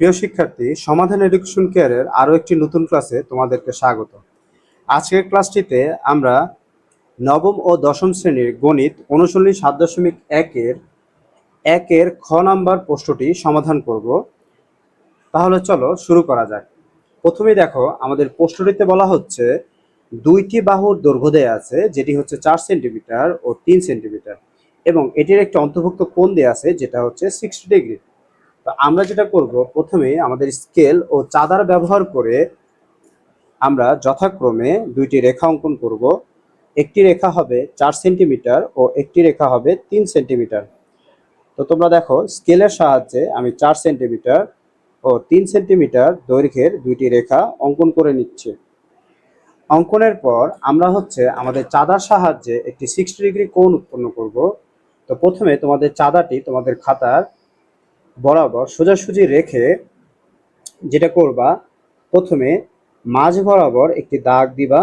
প্রিয় শিক্ষার্থী, সমাধান এডুকেশন কেয়ারের আরও একটি নতুন ক্লাসে তোমাদেরকে স্বাগত। আজকের ক্লাসটিতে আমরা নবম ও দশম শ্রেণির গণিত অনুশীলনী সাত দশমিক একের একের খ নাম্বার প্রশ্নটি সমাধান করব। তাহলে চলো শুরু করা যাক। প্রথমে দেখো, আমাদের প্রশ্নটিতে বলা হচ্ছে, দুইটি বাহুর দৈর্ঘ্য দেয়া আছে, যেটি হচ্ছে চার সেন্টিমিটার ও তিন সেন্টিমিটার। এবং এটির একটি অন্তর্ভুক্ত কোণ দেয়া আছে, যেটা হচ্ছে সিক্সটি ডিগ্রি তো আমরা যেটা করব, প্রথমে আমাদের স্কেল ও চাঁদার ব্যবহার করে আমরা যথাক্রমে দুইটি রেখা অঙ্কন করব। একটি রেখা হবে চার সেন্টিমিটার ও একটি রেখা হবে তিন সেন্টিমিটার। তো তোমরা দেখো স্কেলের সাহায্যে আমি চার সেন্টিমিটার ও তিন সেন্টিমিটার দৈর্ঘ্যের দুইটি রেখা অঙ্কন করে নিচ্ছি। অঙ্কনের পর আমরা হচ্ছে আমাদের চাঁদার সাহায্যে একটি সিক্সটি ডিগ্রি কোণ উৎপন্ন করব। তো প্রথমে তোমাদের চাঁদাটি তোমাদের খাতার বরাবর সোজাসুজি রেখে যেটা করবা, প্রথমে মাঝ বরাবর একটি দাগ দিবা,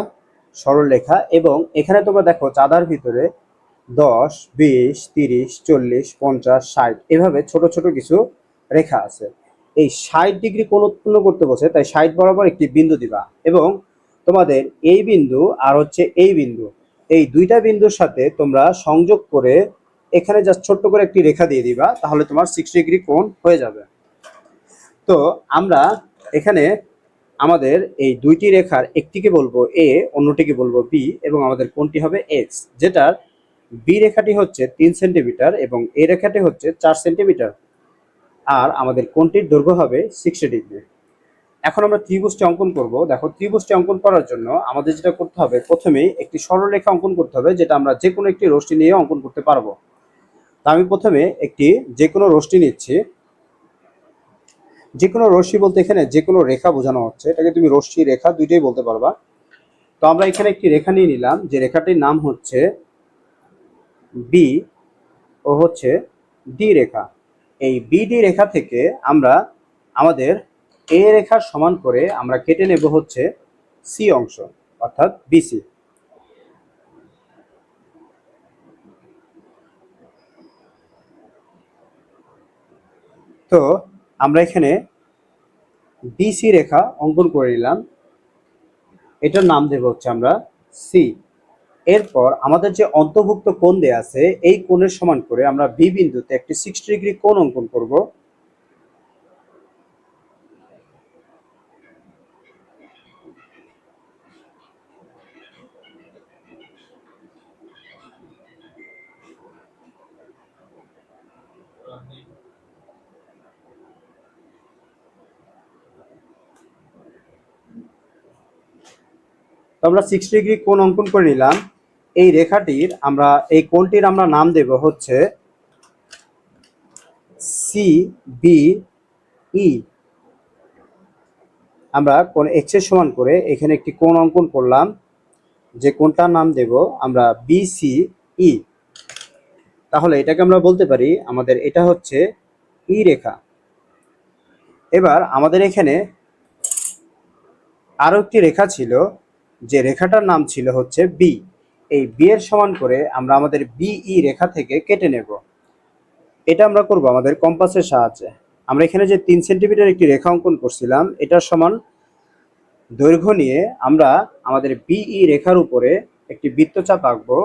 সরল সরলরেখা এবং এখানে তোমরা দেখো চাঁদার ভিতরে দশ, বিশ, তিরিশ, চল্লিশ, পঞ্চাশ, ষাট, এভাবে ছোট ছোট কিছু রেখা আছে। এই ষাট ডিগ্রি কোণ উৎপন্ন করতে বসে, তাই ষাট বরাবর একটি বিন্দু দিবা এবং তোমাদের এই বিন্দু আর হচ্ছে এই বিন্দু। এই দুইটা বিন্দুর সাথে তোমরা সংযোগ করে এখানে জাস্ট ছোট্ট করে একটি রেখা দিয়ে দিবা, তাহলে তোমার সিক্স ডিগ্রি কোণ হয়ে যাবে। তো আমরা এখানে আমাদের এই দুইটি রেখার একটিকে বলব এ অন্যটিকে বলব বি এবং আমাদের কোনটি হবে এক্স যেটার বি রেখাটি হচ্ছে তিন সেন্টিমিটার এবং এ রেখাটি হচ্ছে চার সেন্টিমিটার আর আমাদের কোনটির দৈর্ঘ্য হবে সিক্সটি ডিগ্রি এখন আমরা ত্রিভুজটি অঙ্কন করব। দেখো, ত্রিভুজটি অঙ্কন করার জন্য আমাদের যেটা করতে হবে, প্রথমেই একটি সরলরেখা অঙ্কন করতে হবে, যেটা আমরা যে কোনো একটি রশ্মি নিয়ে অঙ্কন করতে পারব। তা আমি প্রথমে একটি যে কোনো রশ্মি নিচ্ছি। যে কোনো রশ্মি বলতে এখানে যে কোনো রেখা বোঝানো হচ্ছে। এটাকে তুমি রশ্মি, রেখা দুইটাই বলতে পারবা। তো আমরা এখানে একটি রেখা নিয়ে নিলাম। যে রেখাটির নাম হচ্ছে বি ও হচ্ছে ডি রেখা। এই বিডি রেখা থেকে আমরা আমাদের এ রেখার সমান করে আমরা কেটে নেব হচ্ছে সি অংশ, অর্থাৎ বিসি তো আমরা এখানে বিসি রেখা অঙ্কন করে নিলাম। এটার নাম দেব হচ্ছে আমরা সি এরপর আমাদের যে অন্তর্ভুক্ত কোণ দেয়া আছে, এই কোণের সমান করে আমরা বি বিন্দুতে একটি সিক্সটি ডিগ্রি কোণ অঙ্কন করব। আমরা সিক্সটি ডিগ্রি কোণ অঙ্কন করে নিলাম। এই রেখাটির আমরা, এই কোণটির আমরা নাম দেব হচ্ছে সি বি ই আমরা কোন এক্সের সমান করে এখানে একটি কোণ অঙ্কন করলাম। যে কোনটার নাম দেব আমরা বিসি ই তাহলে এটাকে আমরা বলতে পারি আমাদের এটা হচ্ছে ই রেখা। এবার আমাদের এখানে আরও একটি রেখা ছিল যে রেখাটার নাম ছিল হচ্ছে বি এই বি এর সমান করে আমরা আমাদের বিই রেখা থেকে কেটে নেব। এটা আমরা করব আমাদের কম্পাসের সাহায্যে। আমরা এখানে যে তিন সেন্টিমিটার একটি রেখা অঙ্কন করছিলাম, এটার সমান দৈর্ঘ্য নিয়ে আমরা আমাদের বিই রেখার উপরে একটি বৃত্তচাপ আঁকবো।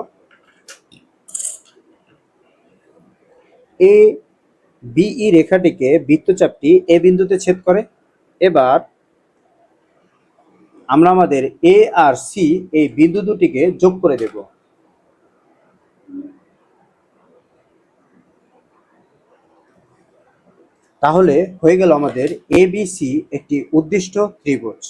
এই বিই রেখাটিকে বৃত্তচাপটি এ বিন্দুতে ছেদ করে। এবার আমরা আমাদের এ আর সি এই বিন্দু দুটিকে যোগ করে দেব। তাহলে হয়ে গেল আমাদের এবিসি একটি উদ্দিষ্ট ত্রিভুজ।